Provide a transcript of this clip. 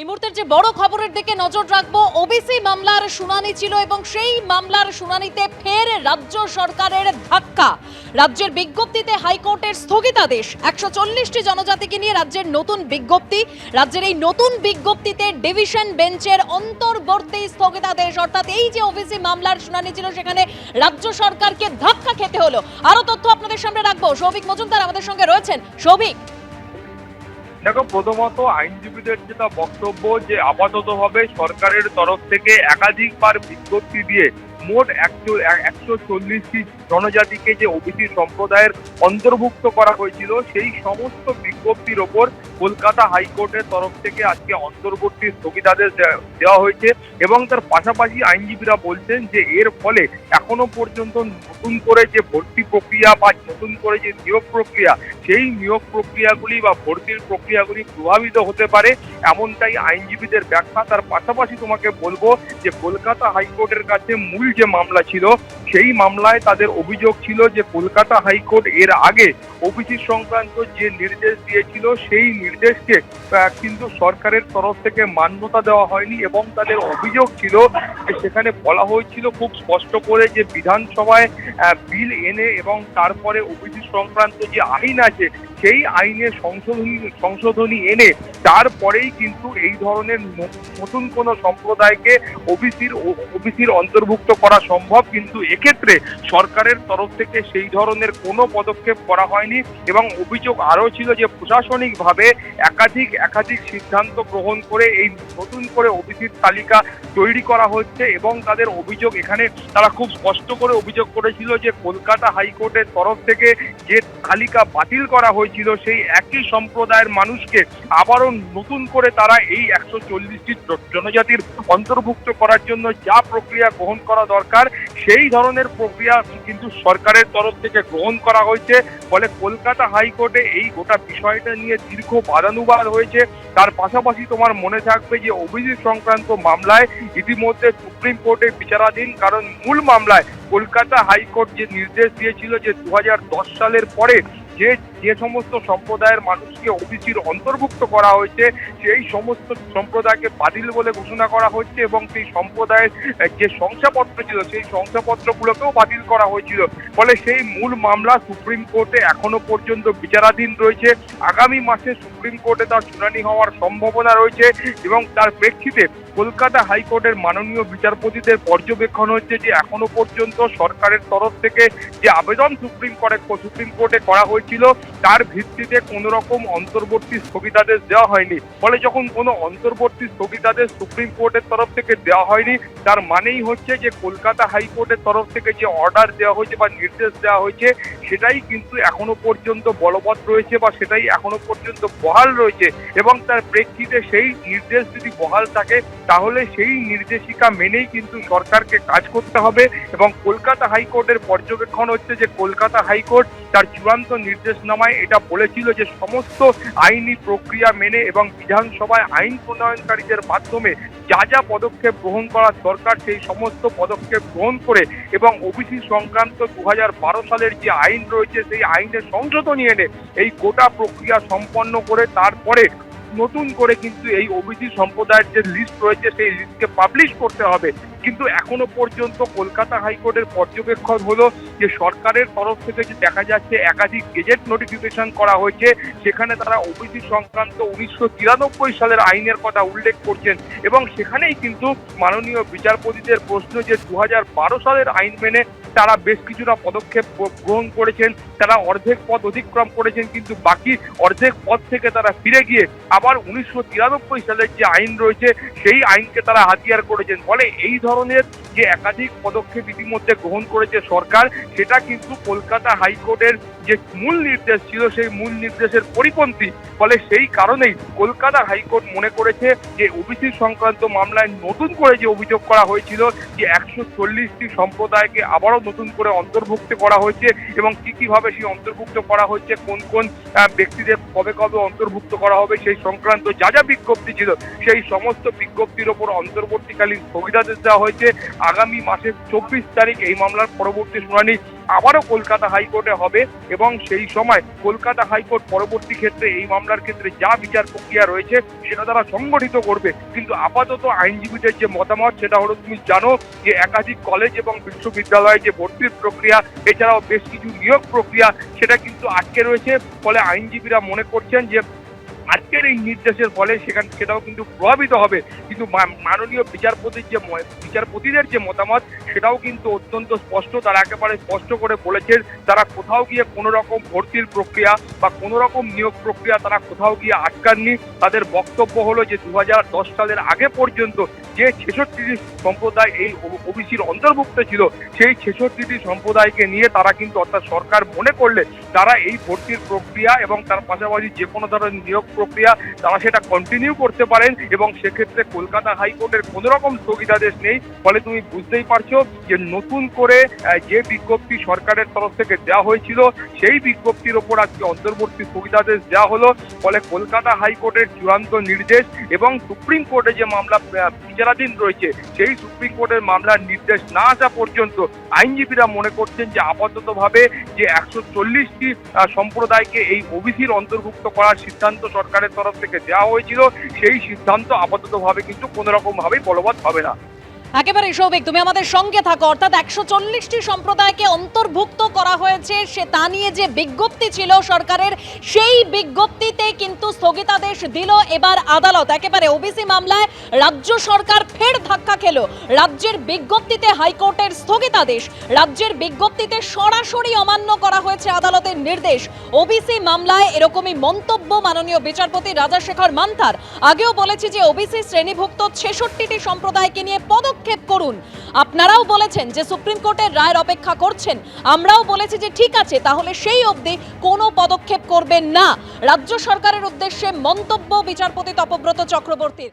এই মুহূর্তের যে বড় খবরের দিকে নজর রাখব, ওবিসি মামলার শুনানি ছিল এবং সেই মামলার শুনানিতে ফের রাজ্য সরকারের ধাক্কা। রাজ্যের বিজ্ঞপ্তিতে হাইকোর্টের স্থগিতাদেশ। একশো চল্লিশটি জনজাতিকে নিয়ে রাজ্যের নতুন বিজ্ঞপ্তি। রাজ্যের এই নতুন বিজ্ঞপ্তিতে ডিভিশন বেঞ্চের অন্তর্বর্তী স্থগিতাদেশ, অর্থাৎ এই যে ওবিসি মামলার শুনানি ছিল, সেখানে রাজ্য সরকারকে ধাক্কা খেতে হলো। আরও তথ্য আপনাদের সামনে রাখব। সৌভিক মজুমদার আমাদের সঙ্গে রয়েছেন। সৌভিক। দেখো, প্রথমত আইনজীবীদের যেটা বক্তব্য যে আপাতত ভাবে সরকারের তরফ থেকে একাধিকবার বিজ্ঞপ্তি দিয়ে মোট একশো একশো চল্লিশটি জনজাতিকে যে ওবিসি সম্প্রদায়ের অন্তর্ভুক্ত করা হয়েছিল, সেই সমস্ত বিজ্ঞপ্তির ওপর কলকাতা হাইকোর্টের তরফ থেকে আজকে অন্তর্বর্তী স্থগিতাদেশ দেওয়া হয়েছে এবং তার পাশাপাশি আইনজীবীরা বলছেন যে এর ফলে এখনও পর্যন্ত নতুন করে যে ভর্তি প্রক্রিয়া বা নতুন করে যে নিয়োগ প্রক্রিয়া, সেই নিয়োগ প্রক্রিয়াগুলি বা ভর্তির প্রক্রিয়াগুলি প্রভাবিত হতে পারে এমনটাই আইনজীবীদের ব্যাখ্যা। তার পাশাপাশি তোমাকে বলব যে কলকাতা হাইকোর্টের কাছে মূল যে মামলা ছিল, সেই মামলায় তাদের অভিযোগ ছিল যে কলকাতা হাইকোর্ট এর আগে ওবিসি সংক্রান্ত যে নির্দেশ দিয়েছিল, সেই নির্দেশকে কিন্তু সরকারের তরফ থেকে মান্যতা দেওয়া হয়নি এবং তাদের অভিযোগ ছিল যে সেখানে বলা হয়েছিল খুব স্পষ্ট করে যে বিধানসভায় বিল এনে এবং তারপরে ওবিসি সংক্রান্ত যে আইন আছে, সেই আইনে সংশোধনী সংশোধনী এনে তারপরেই কিন্তু এই ধরনের নতুন কোনো সম্প্রদায়কে ওবিসির ওবিসির অন্তর্ভুক্ত করা সম্ভব, কিন্তু এক্ষেত্রে সরকারের তরফ থেকে সেই ধরনের কোনো পদক্ষেপ করা হয়নি এবং অভিযোগ আরও ছিল যে প্রশাসনিকভাবে একাধিক একাধিক সিদ্ধান্ত গ্রহণ করে এই নতুন করে ওবিসির তালিকা তৈরি করা হচ্ছে এবং তাদের অভিযোগ এখানে তারা খুব স্পষ্ট করে অভিযোগ করেছিল যে কলকাতা হাইকোর্টের তরফ থেকে যে তালিকা বাতিল করা হয়েছিল সেই একই সম্প্রদায়ের মানুষকে আবারও নতুন করে তারা এই একশো চল্লিশটি জনজাতির অন্তর্ভুক্ত করার জন্য যা প্রক্রিয়া গ্রহণ করা দরকার সেই ধরনের প্রক্রিয়া কিন্তু সরকারের তরফ থেকে গ্রহণ করা হয়েছে। ফলে কলকাতা হাইকোর্টে এই গোটা বিষয়টা নিয়ে দীর্ঘ বাদানুবাদ হয়েছে। তার পাশাপাশি তোমার মনে থাকবে যে অভিযোগ সংক্রান্ত মামলায় ইতিমধ্যে সুপ্রিম কোর্টে বিচারাধীন, কারণ মূল মামলায় কলকাতা হাইকোর্ট যে নির্দেশ দিয়েছিল যে দু হাজার দশ সালের পরে যে যে সমস্ত সম্প্রদায়ের মানুষকে ওবিসির অন্তর্ভুক্ত করা হয়েছে, সেই সমস্ত সম্প্রদায়কে বাতিল বলে ঘোষণা করা হচ্ছে এবং সেই সম্প্রদায়ের যে শংসাপত্র ছিল, সেই শংসাপত্রগুলোকেও বাতিল করা হয়েছিল। ফলে সেই মূল মামলা সুপ্রিম কোর্টে এখনও পর্যন্ত বিচারাধীন রয়েছে। আগামী মাসে সুপ্রিম কোর্টে তার শুনানি হওয়ার সম্ভাবনা রয়েছে এবং তার প্রেক্ষিতে কলকাতা হাইকোর্টের মাননীয় বিচারপতিদের পর্যবেক্ষণ হচ্ছে যে এখনও পর্যন্ত সরকারের তরফ থেকে যে আবেদন সুপ্রিম কোর্টে সুপ্রিম কোর্টে করা হয়েছিল তার ভিত্তিতে কোনো রকম অন্তর্বর্তী স্থগিতাদেশ দেওয়া হয়নি। ফলে যখন কোনো অন্তর্বর্তী স্থগিতাদেশ সুপ্রিম কোর্টের তরফ থেকে দেওয়া হয়নি, তার মানেই হচ্ছে যে কলকাতা হাইকোর্টের তরফ থেকে যে অর্ডার দেওয়া হয়েছে বা নির্দেশ দেওয়া হয়েছে, সেটাই কিন্তু এখনও পর্যন্ত বলবৎ রয়েছে বা সেটাই এখনও পর্যন্ত বহাল রয়েছে এবং তার প্রেক্ষিতে সেই নির্দেশ যদি বহাল থাকে, তাহলে সেই নির্দেশিকা মেনেই কিন্তু সরকারকে কাজ করতে হবে এবং কলকাতা হাইকোর্টের পর্যবেক্ষণ হচ্ছে যে কলকাতা হাইকোর্ট তার চূড়ান্ত নির্দেশনামায় এটা বলেছিল যে সমস্ত আইনি প্রক্রিয়া মেনে এবং বিধানসভায় আইন প্রণয়নকারীদের মাধ্যমে যা যা পদক্ষেপ গ্রহণ করা দরকার সেই সমস্ত পদক্ষেপ গ্রহণ করে এবং ওবিসি সংক্রান্ত দু হাজার বারো সালের যে আইন রয়েছে সেই আইনের সংশোধনী এনে এই গোটা প্রক্রিয়া সম্পন্ন করে তারপরে নতুন করে কিন্তু এই ওবিসি সম্প্রদায়ের যে লিস্ট রয়েছে সেই লিস্টকে পাবলিশ করতে হবে। কিন্তু এখনও পর্যন্ত কলকাতা হাইকোর্টের পর্যবেক্ষণ হলো যে সরকারের তরফ থেকে যে দেখা যাচ্ছে একাধিক গেজেট নোটিফিকেশন করা হয়েছে, সেখানে তারা ওবিসি সংক্রান্ত উনিশশো তিরানব্বই সালের আইনের কথা উল্লেখ করছেন এবং সেখানেই কিন্তু মাননীয় বিচারপতিদের প্রশ্ন যে দু হাজার বারো সালের আইন মেনে তারা বেশ কিছুটা পদক্ষেপ গ্রহণ করেছেন, তারা অর্ধেক পদ অতিক্রম করেছেন, কিন্তু বাকি অর্ধেক পদ থেকে তারা ফিরে গিয়ে আবার উনিশশো তিরানব্বই সালের যে আইন রয়েছে, সেই আইনকে তারা হাতিয়ার করেছেন। ফলে এই ধরনের যে একাধিক পদক্ষেপ ইতিমধ্যে গ্রহণ করেছে সরকার, সেটা কিন্তু কলকাতা হাইকোর্টের যে মূল নির্দেশ ছিল, সেই মূল নির্দেশের পরিপন্থী। ফলে সেই কারণেই কলকাতা হাইকোর্ট মনে করেছে যে ওবিসি সংক্রান্ত মামলায় নতুন করে যে অভিযোগ করা হয়েছিল, যে একশো চল্লিশটি সম্প্রদায়কে আবারও নতুন করে অন্তর্ভুক্ত করা হয়েছে এবং কি কীভাবে সেই অন্তর্ভুক্ত করা হচ্ছে, কোন কোন ব্যক্তিদের কবে কবে অন্তর্ভুক্ত করা হবে, সেই সংক্রান্ত যা যা বিজ্ঞপ্তি ছিল, সেই সমস্ত বিজ্ঞপ্তির ওপর অন্তর্বর্তীকালীন স্থগিতাদেশ দেওয়া হয়েছে। আগামী মাসের চব্বিশ তারিখ এই মামলার পরবর্তী শুনানি আবারও কলকাতা হাইকোর্টে হবে এবং সেই সময় কলকাতা হাইকোর্ট পরবর্তী ক্ষেত্রে এই মামলার ক্ষেত্রে যা বিচার প্রক্রিয়া রয়েছে সেটা তারা সংগঠিত করবে। কিন্তু আপাতত আইনজীবীদের যে মতামত সেটা হলো, তুমি জানো যে একাধিক কলেজ এবং বিশ্ববিদ্যালয়ে যে ভর্তির প্রক্রিয়া, এছাড়াও বেশ কিছু নিয়োগ প্রক্রিয়া, সেটা কিন্তু আটকে রয়েছে। ফলে আইনজীবীরা মনে করছেন যে আজকের এই নির্দেশের ফলে সেখান সেটাও কিন্তু প্রভাবিত হবে। কিন্তু মাননীয় বিচারপতির যে বিচারপতিদের যে মতামত, সেটাও কিন্তু অত্যন্ত স্পষ্ট, তারা একেবারে স্পষ্ট করে বলেছেন, তারা কোথাও গিয়ে কোনো রকম ভর্তির প্রক্রিয়া বা কোনো রকম নিয়োগ প্রক্রিয়া তারা কোথাও গিয়ে আটকাননি। তাদের বক্তব্য হলো যে দু হাজার দশ সালের আগে পর্যন্ত যে ছেষট্টিটি সম্প্রদায় এই ওবিসির অন্তর্ভুক্ত ছিল সেই ছেষট্টিটি সম্প্রদায়কে নিয়ে তারা কিন্তু অর্থাৎ সরকার মনে করলে তারা এই ভর্তির প্রক্রিয়া এবং তার পাশাপাশি যে কোনো ধরনের নিয়োগ প্রক্রিয়া তারা সেটা কন্টিনিউ করতে পারেন এবং সেক্ষেত্রে কলকাতা হাইকোর্টের কোনো রকম স্থগিতাদেশ নেই। ফলে তুমি বুঝতেই পারছ যে নতুন করে যে বিজ্ঞপ্তি সরকারের তরফ থেকে দেওয়া হয়েছিল সেই বিজ্ঞপ্তির ওপর আজকে অন্তর্বর্তী স্থগিতাদেশ দেওয়া হলো। ফলে কলকাতা হাইকোর্টের চূড়ান্ত নির্দেশ এবং সুপ্রিম কোর্টে যে মামলা আহ, বিচারাধীন রয়েছে। সেই সুপ্রিম কোর্টের মামলার নির্দেশ না আসা পর্যন্ত আইনজীবীরা মনে করছেন যে আপাততভাবে যে একশো চল্লিশটি সম্প্রদায়কে এই ওবিসির অন্তর্ভুক্ত করার সিদ্ধান্ত সরকারের তরফ থেকে দেওয়া হয়েছিল, সেই সিদ্ধান্ত আপাততভাবে কিন্তু কোনো রকম ভাবেই বলবৎ হবে না। একেবারে সৌভিক, তুমি আমাদের সঙ্গে থাকো। অর্থাৎ একশো চল্লিশটি সম্প্রদায়কে অন্তর্ভুক্ত করা হয়েছে। সে তা নিয়ে যে বিজ্ঞপ্তি ছিল সরকারের, সেই বিজ্ঞপ্তিতে কিন্তু স্থগিতাদেশ দিল। এবার আদালত একেবারে ওবিসি মামলায় রাজ্য সরকার ফের ধাক্কা খেলো। রাজ্যের বিজ্ঞপ্তিতে হাইকোর্টের স্থগিতাদেশ, রাজ্যের বিজ্ঞপ্তিতে সরাসরি অমান্য করা হয়েছে আদালতের নির্দেশ। ওবিসি মামলায় এরকমই মন্তব্য মাননীয় বিচারপতি রাজাশেখর মান্থার। আগেও বলেছি যে ওবিসি শ্রেণীভুক্ত ছেষট্টিটি সম্প্রদায়কে নিয়ে পদক্ষেপ করুন। আপনারাও বলেছেন যে সুপ্রিম কোর্টের রায়ের অপেক্ষা করছেন। আমরাও বলেছি যে ঠিক আছে, তাহলে সেই অবধি কোনো পদক্ষেপ করবেন না। রাজ্য সরকারের উদ্দেশ্যে মন্তব্য বিচারপতি তপব্রত চক্রবর্তীর।